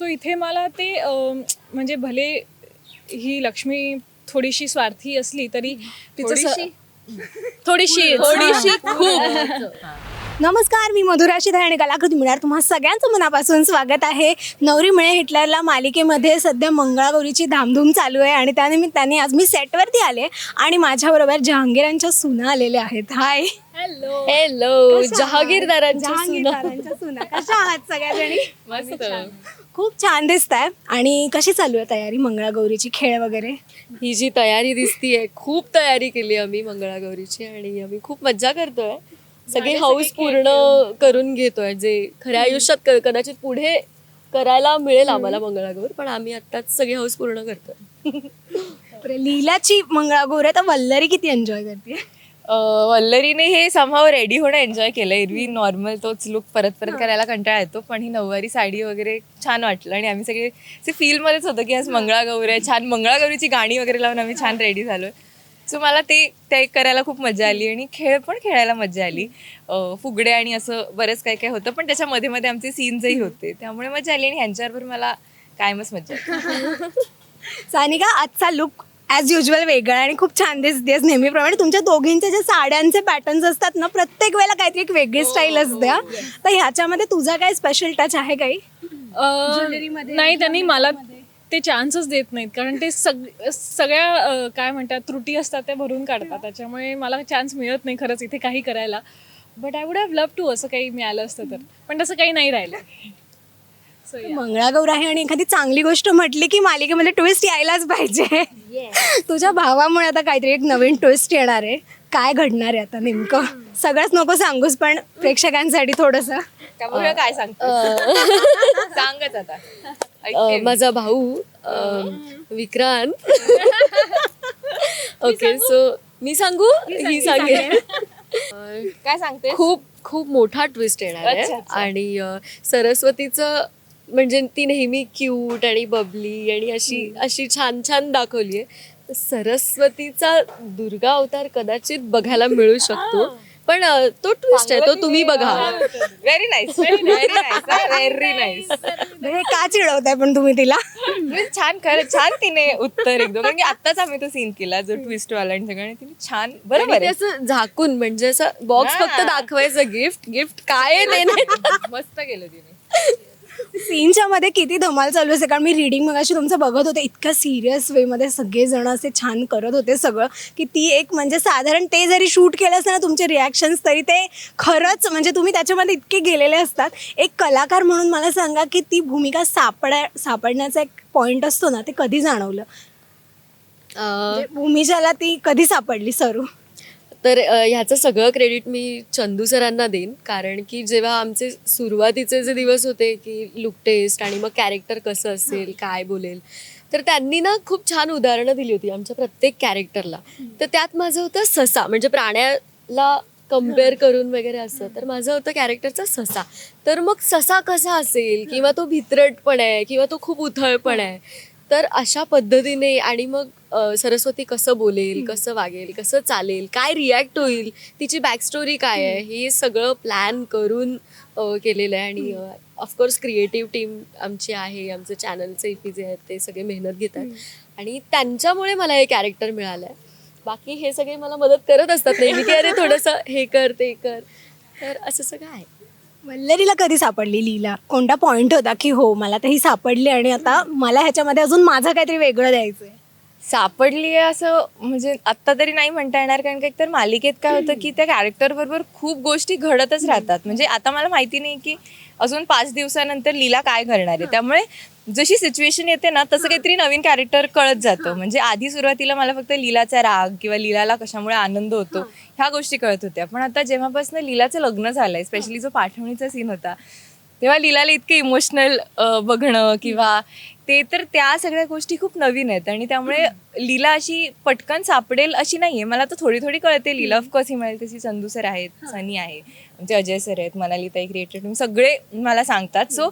So इथे मला ते म्हणजे भले ही लक्ष्मी थोडीशी स्वार्थी असली तरी तिचं थोडीशी? थोडीशी खूप. नमस्कार मी मधुरा शिधा आणि कलाकृती मिळणार. तुम्हा सगळ्यांचं मनापासून स्वागत आहे. नवरी मिळे हिटलरला मालिकेमध्ये सध्या मंगळागौरीची धामधूम चालू आहे आणि त्यानिमित्ताने आज मी सेटवरती आले आणि माझ्याबरोबर जहांगीरांच्या सुना आलेल्या आहेत. Hi hello hello? जहागीरदारांच्या सुना. कशा आहात सगळ्याजणी? मस्त. खूप छान दिसत आहे आणि कशी चालू आहे तयारी मंगळागौरीची? खेळ वगैरे? ही जी तयारी दिसतीये खूप तयारी केली आम्ही मंगळागौरीची आणि आम्ही खूप मज्जा करतोय. सगळे हाऊस पूर्ण करून घेतोय जे खऱ्या आयुष्यात कदाचित पुढे करायला मिळेल आम्हाला मंगळागौर पण आम्ही आत्ताच सगळे हाऊस पूर्ण करतोय. लीलाची मंगळागौर आहे तर वल्लरी किती एन्जॉय करते वल्लरीने हे समहाव रेडी होणं एन्जॉय केलं. एरवी नॉर्मल तोच लुक परत परत करायला कंटाळा येतो पण ही नऊवारी साडी वगैरे छान वाटलं. आणि आम्ही सगळे असे फीलमध्येच होतो की आज मंगळागौर आहे छान मंगळागौरीची गाणी वगैरे लावून आम्ही छान रेडी झालोय सो मला ते ते करायला खूप मजा आली आणि खेळ पण खेळायला मजा आली. फुगडे आणि असं बरंच काय काय होतं पण त्याच्या मध्ये आमचे सीन्सही होते. त्यामुळे मजा आली आणि ह्यांच्याबरोबर मला कायमच मजा आली. सानिका आजचा लुक ॲज युजल वेगळा आणि खूप छान दिसतेस नेहमीप्रमाणे तुमच्या दोघींचे जे साड्यांचे पॅटर्न्स असतात ना प्रत्येक वेळेला काहीतरी एक वेगळी स्टाईल असते हा. तर ह्याच्यामध्ये तुझा काय स्पेशल टच आहे काही? अं, नाही त्यांनी मला ते चान्सच देत नाहीत कारण ते सग सगळ्या अं, काय म्हणतात त्रुटी असतात त्या भरून काढतात. त्याच्यामुळे मला चान्स मिळत नाही खरंच इथे काही करायला. But I would have love to असं काही मिळालं असतं तर. पण तसं काही नाही राहिलं. मंगळागौर आहे आणि एखादी चांगली गोष्ट म्हटली की मालिकेमध्ये ट्विस्ट यायलाच पाहिजे. तुझ्या भावामुळे आता काहीतरी एक नवीन ट्विस्ट येणार आहे. काय घडणार आहे आता नेमकं? सगळंच नको सांगूस पण प्रेक्षकांसाठी थोडंसं. त्यामुळे काय सांगतो सांगच आता. माझा भाऊ अं, विक्रांत. ओके सो मी सांगू? ही सांगेल काय सांगते खूप खूप मोठा ट्विस्ट येणार आहे. अच्छा, अच्छा. आणि अ, सरस्वतीचं म्हणजे ती नेहमी क्यूट आणि बबली आणि अशी अशी छान छान दाखवली आहे सरस्वतीचा दुर्गा अवतार कदाचित बघायला मिळू शकतो. पण तो ट्विस्ट आहे तो तुम्ही बघा. व्हेरी नाईस व्हेरी नाईस म्हणजे का चिडवताय पण तुम्ही तिला? छान खरं छान तिने उत्तर एकदम. कारण की आत्ताच आम्ही तो सीन केला जो ट्विस्ट वाला आणि सगळं तिने छान बरोबर. असं झाकून म्हणजे असं बॉक्स. फक्त दाखवायचं गिफ्ट गिफ्ट काय नाही. मस्त केलं तिने. सीनच्या मध्ये किती धमाल चालू असते कारण मी रिडिंग मगाशी तुमचं बघत होते इतक्या सिरियस वेमध्ये सगळेजण असे छान करत होते सगळं की ती एक म्हणजे साधारण ते जरी शूट केलं असतं ना तुमचे रिॲक्शन्स तरी ते खरंच म्हणजे तुम्ही त्याच्यामध्ये इतके गेलेले असतात. एक कलाकार म्हणून मला सांगा की ती भूमिका सापडा सापडण्याचा एक पॉईंट असतो ना ते कधी जाणवलं? म्हणजे भूमिजाला ती कधी सापडली सरू? तर ह्याचं सगळं क्रेडिट मी चंदू सरांना देईन. कारण की जेव्हा आमचे सुरुवातीचे जे दिवस होते की लुक टेस्ट आणि मग कॅरेक्टर कसं असेल काय बोलेल तर त्यांनी ना खूप छान उदाहरणं दिली होती आमच्या प्रत्येक कॅरेक्टरला तर त्यात माझं होतं ससा म्हणजे प्राण्याला कंपेअर करून वगैरे असं. तर माझं होतं कॅरेक्टरचा ससा. तर मग ससा कसा असेल किंवा तो भित्रटपण आहे किंवा तो खूप उथळपण आहे तर अशा पद्धतीने आणि मग अ, सरस्वती कसं बोलेल कसं वागेल कसं चालेल काय रिॲक्ट होईल तिची बॅकस्टोरी काय आहे हे सगळं प्लॅन करून अ, केलेलं आहे. आणि ऑफकोर्स क्रिएटिव्ह टीम आमची आहे आमचे चॅनलचे पी जे आहेत ते सगळे मेहनत घेतात आणि त्यांच्यामुळे मला हे कॅरेक्टर मिळालं आहे बाकी हे सगळे मला मदत करत असतात नेहमी. की अरे थोडंसं हे कर ते कर. तर असं सगळं आहे. वल्लरीला कधी सापडली लीला? कोणता पॉइंट होता की हो मला तर ही सापडली आणि आता मला ह्याच्यामध्ये अजून माझं काहीतरी वेगळं द्यायचंय? सापडली आहे असं म्हणजे आत्ता तरी नाही म्हणता येणार कारण का एकतर मालिकेत काय होतं की त्या कॅरेक्टर बरोबर खूप गोष्टी घडतच राहतात. म्हणजे आता मला माहिती नाही की अजून पाच दिवसानंतर लीला काय करणार आहे. त्यामुळे जशी सिच्युएशन येते ना तसं काहीतरी नवीन कॅरेक्टर कळत जातं. म्हणजे आधी सुरुवातीला मला फक्त लीलाचा राग किंवा लीलाला कशामुळे आनंद होतो ह्या गोष्टी कळत होत्या. पण आता जेव्हापासून लीलाचं लग्न झालंय स्पेशली जो पाठवणीचा सीन होता तेव्हा लीलाला इतके इमोशनल बघणं किंवा ते तर त्या सगळ्या गोष्टी खूप नवीन आहेत आणि त्यामुळे लीला अशी पटकन सापडेल अशी नाहीये. मला तर थोडी थोडी कळते लीला. ऑफकोर्स ही मिळेल तशी चंदू सर आहेत सनी आहे आमचे अजय सर आहेत मनालीताई क्रिएटर तुम्ही सगळे मला सांगतात. सो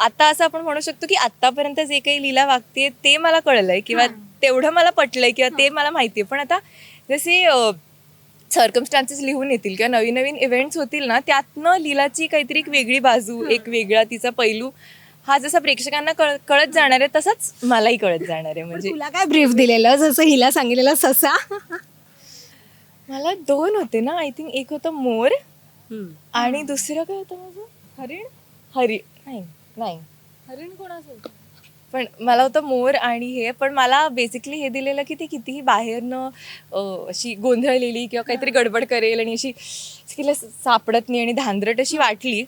आता असं आपण म्हणू शकतो की आतापर्यंत जे काही लीला वागते ते मला कळलंय किंवा तेवढं मला पटलंय किंवा ते मला माहितीये. पण आता जसे सर्कमस्टान्सेस लिहून येतील किंवा नवीन नवीन इव्हेंट्स होतील ना त्यातनं लीलाची काहीतरी एक वेगळी बाजू एक वेगळा तिचा पैलू हा जसा प्रेक्षकांना कळ कळत जाणार आहे तसाच मलाही कळत जाणार आहे म्हणजे तुला काय ब्रीफ दिलेलं? जसं हिला सांगितलेलं ससा मला दोन होते ना. आय थिंक एक होतं मोर आणि दुसरं काय होतं माझं? हरिण? हरी. नाही नाही. हरिण कोणाचं पण मला होतं मोर आणि हे पण मला बेसिकली हे दिलेलं की ती कितीही बाहेरनं अशी गोंधळलेली किंवा काहीतरी गडबड करेल आणि अशी तिला सापडत नाही आणि धांदरट अशी वाटली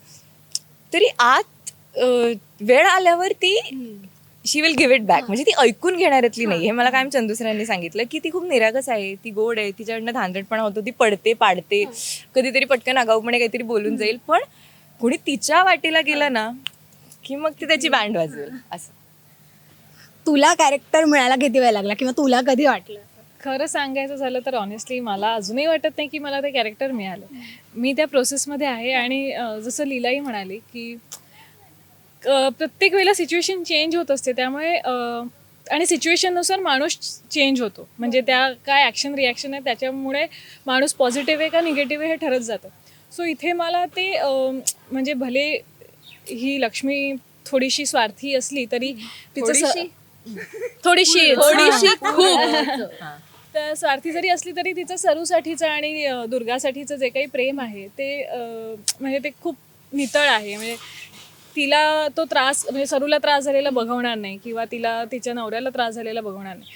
तरी आत अं, वेळ आल्यावर ती she will give it back म्हणजे ती ऐकून घेणाऱ्यातली नाही हे मला कायम चंदू सरांनी सांगितलं की ती खूप निरागस आहे ती गोड आहे तिच्याकडनं धांदरटपणा होतो ती पडते पाडते. कधीतरी पटकन आगाऊपणे काहीतरी बोलून जाईल. पण कोणी तिच्या वाटेला गेलं ना की मग ती त्याची बँड वाजवेल. असं. तुला कॅरेक्टर मिळायला किती वेळ लागला किंवा तुला कधी वाटलं? खरं सांगायचं झालं तर ऑनेस्टली मला अजूनही वाटत नाही की मला ते कॅरेक्टर मिळालं. मी त्या प्रोसेसमध्ये आहे आणि अं, जसं लीलाही म्हणाली की प्रत्येक वेळेला सिच्युएशन चेंज होत असते. त्यामुळे आणि सिच्युएशननुसार माणूस चेंज होतो. म्हणजे त्या काय ॲक्शन रिॲक्शन आहे त्याच्यामुळे माणूस पॉझिटिव्ह आहे का निगेटिव्ह आहे हे ठरत जातं. सो इथे मला ते म्हणजे भले ही लक्ष्मी थोडीशी स्वार्थी असली तरी तिचं स- थोडीशी? थोडीशी खूप तर स्वार्थी जरी असली तरी तिचं सरूसाठीचं आणि दुर्गासाठीचं जे काही प्रेम आहे ते म्हणजे ते खूप नितळ आहे. म्हणजे तिला तो त्रास म्हणजे सरूला त्रास झालेला बघवणार नाही किंवा तिला तिच्या नवऱ्याला त्रास झालेला बघवणार नाही.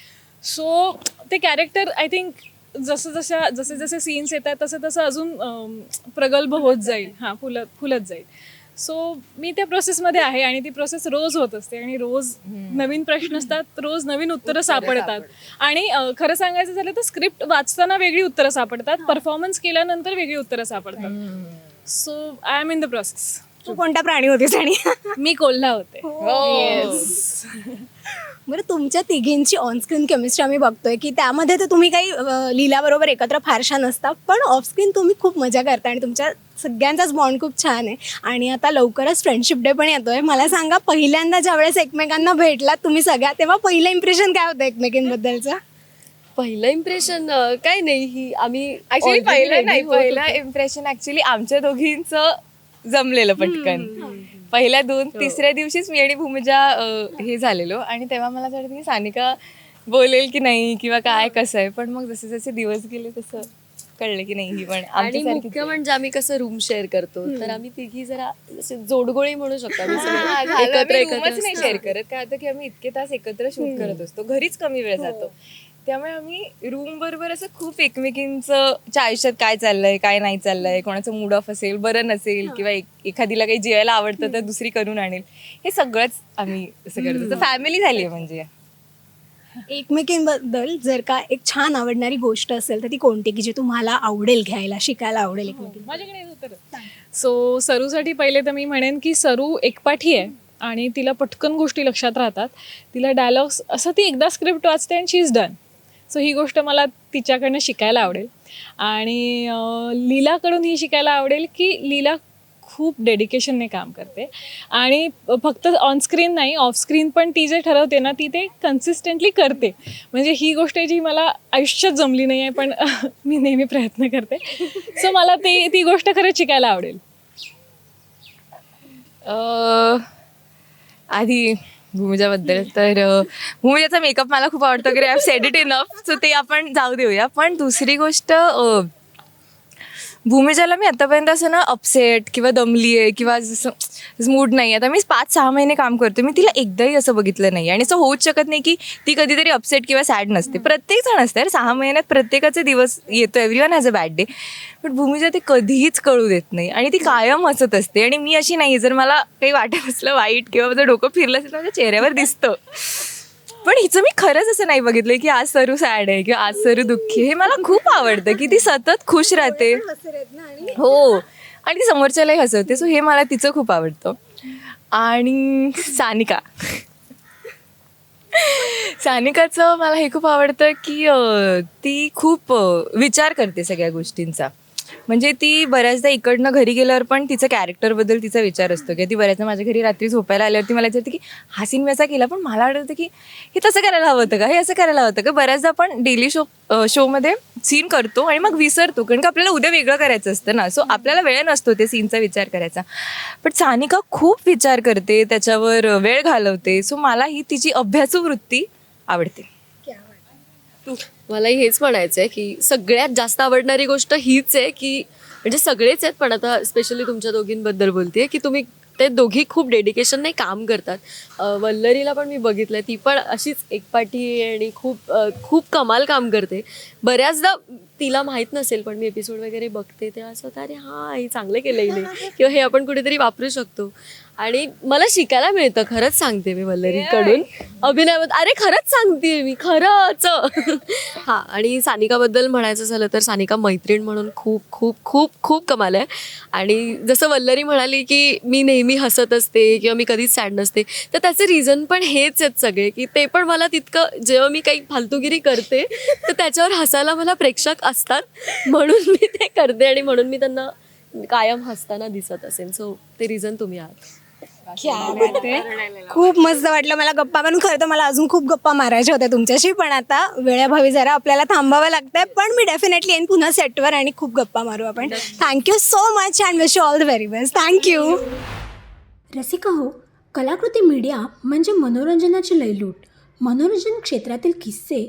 सो ते कॅरेक्टर आय थिंक जसं जशा जसे जसे सीन्स येतात तसं तसं अजून प्रगल्भ होत जाईल. हां फुलत फुलत जाईल. सो मी त्या प्रोसेसमध्ये आहे आणि ती प्रोसेस रोज होत असते आणि रोज नवीन प्रश्न असतात रोज नवीन उत्तरं सापडतात. आणि खरं सांगायचं झालं तर स्क्रिप्ट वाचताना वेगळी उत्तरं सापडतात परफॉर्मन्स केल्यानंतर वेगळी उत्तरं सापडतात. So I am in the process तू कोणता प्राणी होतीस आणि? मी कोल्हा होते. बरं तुमच्या तिघींची ऑनस्क्रीन केमिस्ट्री आम्ही बघतोय की त्यामध्ये तर तुम्ही काही अं, लीलाबरोबर एकत्र फारशा नसता पण ऑफस्क्रीन तुम्ही खूप मजा करता आणि तुमच्या सगळ्यांचाच बॉन्ड खूप छान आहे. आणि आता लवकरच फ्रेंडशिप डे पण येतोय. मला सांगा पहिल्यांदा ज्यावेळेस एकमेकांना भेटलात तुम्ही सगळ्या तेव्हा पहिलं इम्प्रेशन काय होतं एकमेकींबद्दलचं? पहिलं इम्प्रेशन काय नाही. ही आम्ही ऍक्च्युली पहिलं नाही पहिलं. इम्प्रेशन ऍक्च्युली आमच्या दोघींचं जमलेलं पटकन. पहिल्या दोन तिसऱ्या दिवशीच मी आणि भूमिजा अं, हे झालेलो. आणि तेव्हा मला असं वाटतं की सानिका बोलेल की नाही किंवा काय कसं आहे? पण मग जसे जसे दिवस गेले तसं कळलं की नाही ही पण आणि आमच्यासारखीच मुख्य आहे. म्हणजे आम्ही कसं रूम शेअर करतो तर आम्ही तिघी जरा असे जोडगोळी म्हणू शकतो. आम्ही हा, सगळे झालं. एकत्र आम्ही एकत्र नाही. शेअर करत. काय होतं की आम्ही इतके तास एकत्र शूट करत असतो. घरीच कमी वेळ जातो. त्यामुळे आम्ही रूम बरोबर असं खूप एकमेकींचं च्या आयुष्यात काय चाललंय काय नाही चाललंय कोणाचं मूड ऑफ असेल बरं नसेल किंवा एक- एखादीला काही जेवायला आवडतं तर दुसरी करून आणेल. हे सगळंच आम्ही असं करतो फॅमिली झाली आहे म्हणजे. एकमेकींबद्दल जर का एक छान आवडणारी गोष्ट असेल तर ती कोणती? की जी तुम्हाला आवडेल घ्यायला शिकायला आवडेल एकमेकी माझ्याकडे उत्तर सो सरूसाठी पहिले तर मी म्हणेन की सरू एकपाठी आहे आणि तिला पटकन गोष्टी लक्षात राहतात. तिला डायलॉग्स असं ती एकदा स्क्रिप्ट वाचते आणि शी इज डन सो ही गोष्ट मला तिच्याकडनं शिकायला आवडेल. आणि लीलाकडून ही शिकायला आवडेल की लीला खूप डेडिकेशनने काम करते. आणि फक्त ऑनस्क्रीन नाही ऑफस्क्रीन पण ती जे ठरवते ना ती ते कन्सिस्टंटली करते. म्हणजे ही गोष्ट आहे जी मला आयुष्यात जमली नाही आहे पण मी नेहमी प्रयत्न करते. सो मला ते ती गोष्ट खरंच शिकायला आवडेल. आधी भूमिजाबद्दल. तर भूमिजाचा मेकअप मला खूप आवडतो की I said it enough so ते आपण जाऊ देऊया. पण दुसरी गोष्ट भूमिजाला मी आतापर्यंत असं ना अपसेट किंवा दमली आहे किंवा जसं मूड नाही आता मी पाच सहा महिने काम करते मी तिला एकदाही असं बघितलं नाही आणि असं होऊच शकत नाही की ती कधीतरी अपसेट किंवा सॅड नसते. प्रत्येक जण असते सहा महिन्यात प्रत्येकाचे दिवस येतो every one has a bad day पण भूमिजा ते कधीच कळू देत नाही. आणि ती कायम हसत असते. आणि मी अशी नाही जर मला काही वाटत असलं वाईट किंवा माझं डोकं फिरलं असेल तर माझ्या चेहऱ्यावर दिसतं. पण हिचं मी खरंच असं नाही बघितलंय की आज सरू सॅड आहे किंवा आज सरू दुःखी. हे मला खूप आवडतं की ती सतत खुश राहते. हो. आणि ती समोरच्यालाही हसवते. सो हे मला तिचं खूप आवडतं. आणि सानिका. सानिकाचं मला हे खूप आवडतं की ती खूप विचार करते सगळ्या गोष्टींचा. म्हणजे ती बऱ्याचदा इकडनं घरी गेल्यावर पण तिचं कॅरेक्टरबद्दल तिचा विचार असतो की ती बऱ्याचदा माझ्या घरी रात्री झोपायला आल्यावरती मला विचारते की हा सीन मी असा केला पण मला आठवतं की हे तसं करायला हवं होतं का? हे असं करायला हवं होतं का? बऱ्याचदा आपण डेली शो शोमध्ये सीन करतो आणि मग विसरतो कारण का आपल्याला उद्या वेगळं करायचं असतं ना. सो आपल्याला वेळ नसतो ते सीनचा विचार करायचा. पण सानिका खूप विचार करते त्याच्यावर वेळ घालवते. सो मला ही तिची अभ्यासू वृत्ती आवडते. मला हेच म्हणायचं आहे की सगळ्यात जास्त आवडणारी गोष्ट हीच आहे की म्हणजे सगळेच आहेत पण आता स्पेशली तुमच्या दोघींबद्दल बोलते की तुम्ही ते दोघी खूप डेडिकेशनने काम करतात. वल्लरीला पण मी बघितलं ती पण अशीच एकपाठी आणि खूप खूप कमाल काम करते. बऱ्याचदा तिला माहीत नसेल पण मी एपिसोड वगैरे बघते तेव्हा असं होतं अरे हां हे चांगलं केलं किंवा हे आपण कुठेतरी वापरू शकतो. आणि मला शिकायला मिळतं खरंच सांगते मी वल्लरीकडून अभिनयाबद्दल अरे खरंच सांगते मी खरंच. हा आणि सानिकाबद्दल म्हणायचं झालं तर सानिका मैत्रीण म्हणून खूप खूप खूप खूप कमाल आहे. आणि जसं वल्लरी म्हणाली की मी नेहमी हसत असते किंवा मी कधीच सॅड नसते तर त्याचे रिझन पण हेच आहेत सगळे की ते पण मला तितकं जेव्हा मी काही फालतूगिरी करते तर त्याच्यावर हसायला मला प्रेक्षक असतात. म्हणून मी ते करते आणि म्हणून मी त्यांना कायम हसताना दिसत असेल सो ते रिझन तुम्ही आहात. खूप मस्त वाटलं मला गप्पा मारून. खरं तर मला अजून खूप गप्पा मारायच्या होत्या तुमच्याशी पण आता वेळाभावी जरा आपल्याला थांबावं लागतंय. पण मी डेफिनेटली येईन पुन्हा सेटवर आणि खूप गप्पा मारू आपण. Thank you so much and wish you all the very best thank you Rasika हो कलाकृती मीडिया म्हणजे मनोरंजनाची लयलूट. मनोरंजन क्षेत्रातील किस्से